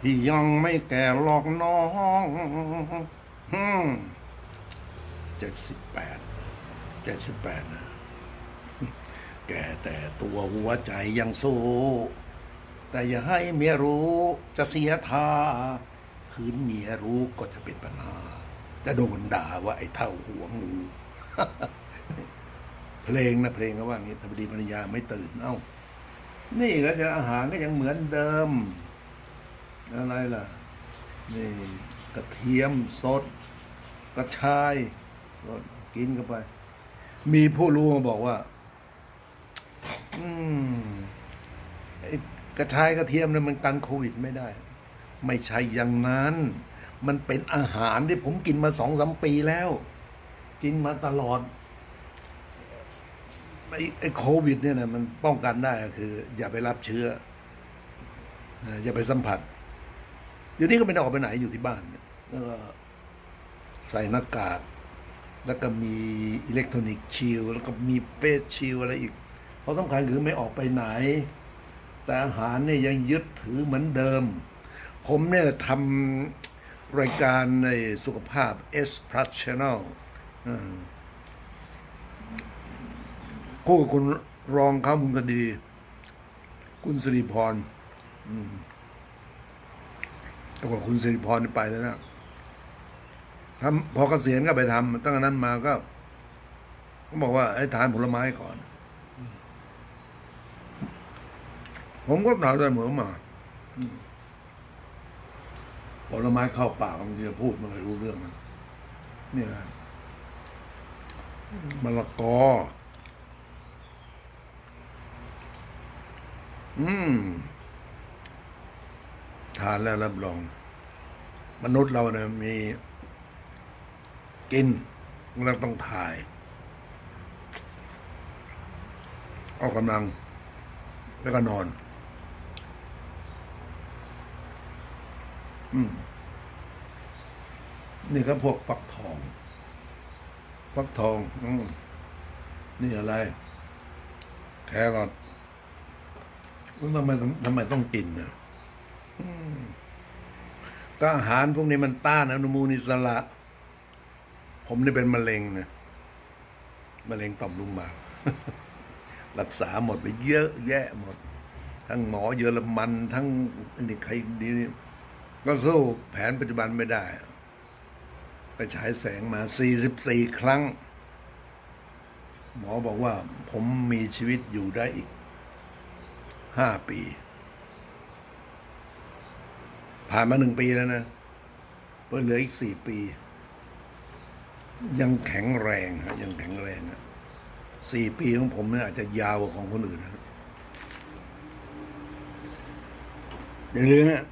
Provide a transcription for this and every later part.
พี่ยังไม่แก่หรอกน้องเจ็ดสิบแปด เจ็ดสิบแปดนะ แก่แต่ตัวหัวใจยังสู้ แต่อย่าให้เมียรู้จะเสียท่า คืนเมียรู้ก็จะเป็นปัญหา จะโดนด่าว่าไอ้เท่าหัวงู เพลงนะเพลงก็ว่างี้ธรรมดีภรรยาไม่ตื่น เอ้า นี่ก็จะอาหารก็ยังเหมือนเดิม อะไรล่ะ นี่กระเทียมสดกระชายก็กินเข้าไป มีผู้รู้มาบอกว่า อืมไอ้กระชายกระเทียมเนี่ยมันกันโควิดไม่ได้ ไม่ใช่อย่างนั้น มันเป็นอาหารที่ผมกินมาสองสามปีแล้ว กินมาตลอดไอ้ไอ้โควิด เนี่ยนะมันป้องกันได้ก็คือ อย่าไปรับเชื้ออย่าไปสัมผัส ดี๋ยวนี้ก็ไม่ได้ออกไปไหนอยู่ที่บ้านเนี่ยแล้วก็ใส่หน้ากากแล้วก็มีอิเล็กทรอนิกส์ชิลแล้วก็มีเฟสชิลอะไรอีกเพราะสำคัญคือไม่ออกไปไหน แต่อาหารเนี่ยยังยึดถือเหมือนเดิม ผมเนี่ยทำรายการในสุขภาพ S Plus Channel อืมคู่กับคุณรองข้ามุนดี คุณสิริพร แต่ว่าคุณสิริพรไปแล้วนะทำพอเกษียณก็ไปทำตั้งแต่นั้นมาก็ก็บอกว่าให้ทานผลไม้ก่อน ผมก็ทานได้เหมือนมาผลไม้เข้าปากบางทีจะพูดไม่ค่อยรู้เรื่องนะเนี่ยนะมะละกอ อืม ทานแล้วรับรอง มนุษย์เราเนี่ยมีกินเราต้องถ่าย ออกกำลัง แล้วก็นอน อืมนี่ก็พวกฟักทองฟักทองอืมนี่อะไร แครอททำไมทำไมต้องกินเนี่ย ก็อาหารพวกนี้มันต้านอนุมูลอิสระ ผมนี่เป็นมะเร็งนะมะเร็งต่อมลูกหมากรักษาหมดไปเยอะแยะหมด ทั้งหมอเยอรมันทั้งอนี้ใครดีก็สู้แผนปัจจุบันไม่ได้ ไปฉายแสงมา 44 ครั้ง หมอบอกว่าผมมีชีวิตอยู่ได้อีก 5 ปี ผ่านมาหนึ่งปีแล้วนะเพิ่เหลืออีกสี่ปี ยังแข็งแรงฮะยังแข็งแรงอะสี่ปีของผมเนี่ยอาจจะยาวกว่าของคนอื่นนะอย่าลืมนะ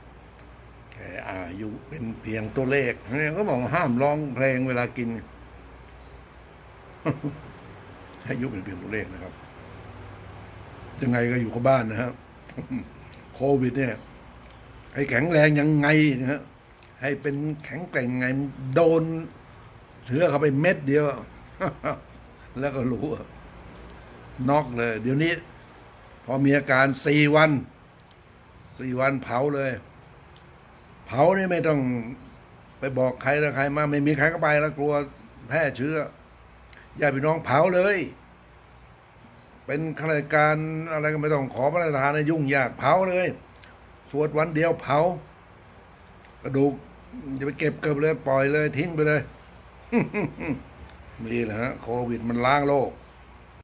แค่อายุเป็นเพียงตัวเลขเนี่ยก็บอกห้ามร้องเพลงเวลากินอายุเป็นเพียงตัวเลขนะครับ ยังไงก็อยู่กับบ้านนะครับ โควิดเนี่ย ให้แข็งแรงยังไงนะฮะให้เป็นแข็งแกร่งไงโดนเชื้อเข้าไปเม็ดเดียว แล้วก็รู้น็อกเลย เดี๋ยวนี้ พอมีอาการสี่วันสี่วันเผาเลย เผานี่ไม่ต้องไปบอกใครล้วใครมา ไม่มีใครก็ไปแล้วกลัวแพร่เชื้อญาติพี่น้องเผาเลย เป็นข้าราชการอะไรก็ไม่ต้องขอพระราชทานนะยุ่งยากเผาเลย สวดวันเดียวเผากระดูกจะไปเก็บเกิบเลย ปล่อยเลย ทิ้งไปเลย นี่แหละฮะ โควิดมันล้างโลก